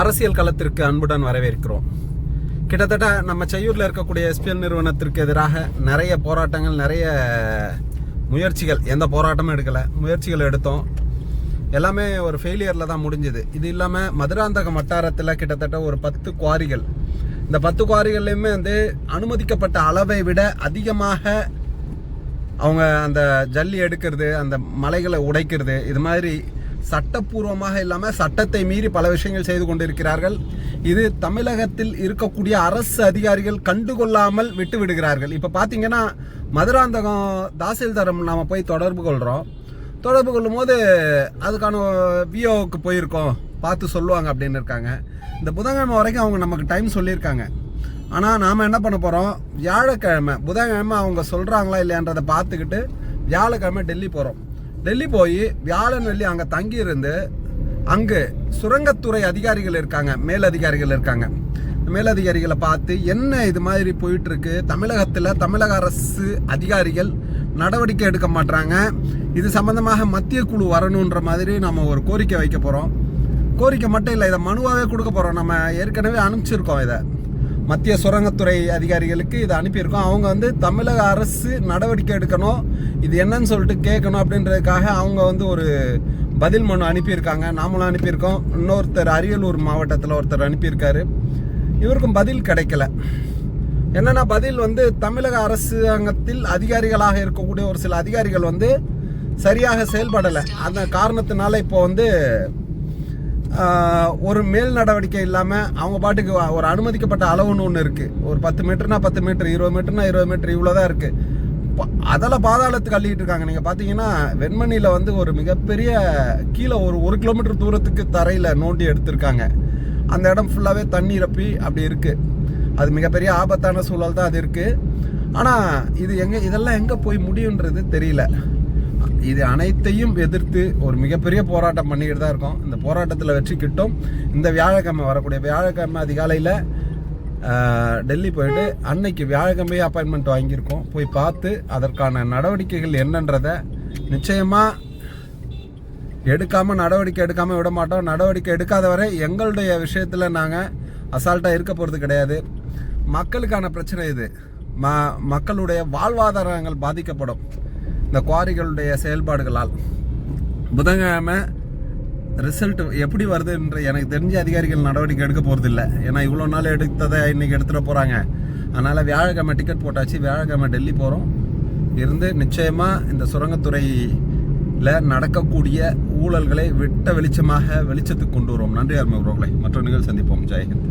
அரசியல் களத்திற்கு அன்புடன் வரவேற்கிறோம். கிட்டத்தட்ட நம்ம செய்யூரில் இருக்கக்கூடிய எஸ்பிஎல் நிறுவனத்திற்கு எதிராக நிறைய போராட்டங்கள் நிறைய முயற்சிகள். எந்த போராட்டமும் எடுக்கலை. முயற்சிகள் எடுத்தோம். எல்லாமே ஒரு ஃபெயிலியரில் தான் முடிஞ்சுது. இது இல்லாமல் மதுராந்தகம் வட்டாரத்தில் கிட்டத்தட்ட ஒரு பத்து குவாரிகள். இந்த பத்து குவாரிகள்லையுமே வந்து அனுமதிக்கப்பட்ட அளவை விட அதிகமாக அவங்க அந்த ஜல்லி எடுக்கிறது அந்த மலைகளை உடைக்கிறது இது மாதிரி சட்டப்பூர்வமாக இல்லாமல் சட்டத்தை மீறி பல விஷயங்கள் செய்து கொண்டிருக்கிறார்கள். இது தமிழகத்தில் இருக்கக்கூடிய அரசு அதிகாரிகள் கண்டுகொள்ளாமல் விட்டு விடுகிறார்கள். இப்போ பார்த்தீங்கன்னா மதுராந்தகம் தாசில்தாரம் நாம் போய் தொடர்பு கொள்கிறோம் தொடர்பு கொள்ளும் போது அதுக்கான விஓவுக்கு போயிருக்கோம். பார்த்து சொல்லுவாங்க அப்படின்னு இருக்காங்க. இந்த புதன்கிழமை வரைக்கும் அவங்க நமக்கு டைம் சொல்லியிருக்காங்க. ஆனால் நாம் என்ன பண்ண போகிறோம் வியாழக்கிழமை புதன்கிழமை அவங்க சொல்கிறாங்களா இல்லையான்றதை பார்த்துக்கிட்டு வியாழக்கிழமை டெல்லி போகிறோம் டெல்லி போய் வியாழன் வெள்ளி அங்கே தங்கியிருந்து அங்கு சுரங்கத்துறை அதிகாரிகள் இருக்காங்க மேலதிகாரிகள் இருக்காங்க. மேலதிகாரிகளை பார்த்து என்ன இது மாதிரி போயிட்டு இருக்கு தமிழகத்தில் தமிழக அரசு அதிகாரிகள் நடவடிக்கை எடுக்க மாட்டாங்க இது சம்பந்தமாக மத்திய குழு வரணுன்ற மாதிரி நம்ம ஒரு கோரிக்கை வைக்க போகிறோம் கோரிக்கை மட்டும் இல்லை இதை மனுவாகவே கொடுக்க போகிறோம் நம்ம ஏற்கனவே அனுப்பிச்சிருக்கோம் இதை. மத்திய சுரங்கத்துறை அதிகாரிகளுக்கு இதை அனுப்பியிருக்கோம். அவங்க வந்து தமிழக அரசு நடவடிக்கை எடுக்கணும். இது என்னன்னு சொல்லிட்டு கேட்கணும் அப்படின்றதுக்காக அவங்க வந்து ஒரு பதில் மனு அனுப்பியிருக்காங்க. நாமளும் அனுப்பியிருக்கோம். இன்னொருத்தர் அரியலூர் மாவட்டத்தில் ஒருத்தர் அனுப்பியிருக்காரு. இவருக்கும் பதில் கிடைக்கல. என்னென்னா பதில் வந்து தமிழக அரசாங்கத்தில் அதிகாரிகளாக இருக்கக்கூடிய ஒரு சில அதிகாரிகள் வந்து சரியாக செயல்படலை. அந்த காரணத்தினால இப்போ வந்து ஒரு மேல் நடவடிக்கை இல்லாமல் அவங்க பாட்டுக்கு ஒரு அனுமதிக்கப்பட்ட அளவுன்னு ஒன்று இருக்குது ஒரு பத்து மீட்டர்னா பத்து மீட்டர் இருபது மீட்டர்னா இருபது மீட்டர் இவ்வளோ தான் இருக்குது அதில் பாதாளத்துக்கு அள்ளிட்டு இருக்காங்க. நீங்கள் பார்த்தீங்கன்னா வெண்மணியில் வந்து ஒரு மிகப்பெரிய கீழே ஒரு ஒரு கிலோமீட்டர் தூரத்துக்கு தரையில் நோண்டி எடுத்திருக்காங்க. அந்த இடம் ஃபுல்லாகவே தண்ணி ரப்பி அப்படி இருக்குது அது மிகப்பெரிய ஆபத்தான சூழல் தான் அது இருக்குது ஆனால் இது எங்கே இதெல்லாம் எங்கே போய் முடியுன்றது தெரியல. இது அனைத்தையும் எதிர்த்து ஒரு மிகப்பெரிய போராட்டம் பண்ணிக்கிட்டு தான் இருக்கோம். இந்த போராட்டத்தில் வெற்றி கிட்டும். இந்த வியாழக்கிழமை வரக்கூடிய வியாழக்கிழமை அதிகாலையில் டெல்லி போயிட்டு அன்னைக்கு வியாழக்கிழமையே அப்பாயின்மெண்ட் வாங்கியிருக்கோம். போய் பார்த்து அதற்கான நடவடிக்கைகள் என்னன்றதை நிச்சயமாக எடுக்காமல் நடவடிக்கை எடுக்காமல் விட மாட்டோம். நடவடிக்கை எடுக்காத வரை எங்களுடைய விஷயத்தில் நாங்கள் அசால்ட்டாக இருக்க போகிறது கிடையாது. மக்களுக்கான பிரச்சனை இது. ம மக்களுடைய வாழ்வாதாரங்கள் பாதிக்கப்படும். இந்த குவாரிகளுடைய செயல்பாடுகளால். புதன்கிழமை ரிசல்ட் எப்படி வருதுன்ற எனக்கு தெரிஞ்ச அதிகாரிகள் நடவடிக்கை எடுக்க போகிறதில்ல ஏன்னா இவ்வளோ நாள் எடுத்ததை இன்றைக்கி எடுத்துகிட்டு போகிறாங்க அதனால் வியாழக்கிழமை டிக்கெட் போட்டாச்சு. வியாழக்கிழமை டெல்லி போகிறோம் இருந்து நிச்சயமாக இந்த சுரங்கத்துறையில் நடக்கக்கூடிய ஊழல்களை விட்ட வெளிச்சமாக வெளிச்சத்துக்கு கொண்டு வருவோம். நன்றி அருமை உறவுகளை. மற்ற நிகழ்ச்சி சந்திப்போம். ஜெயஹிந்த்.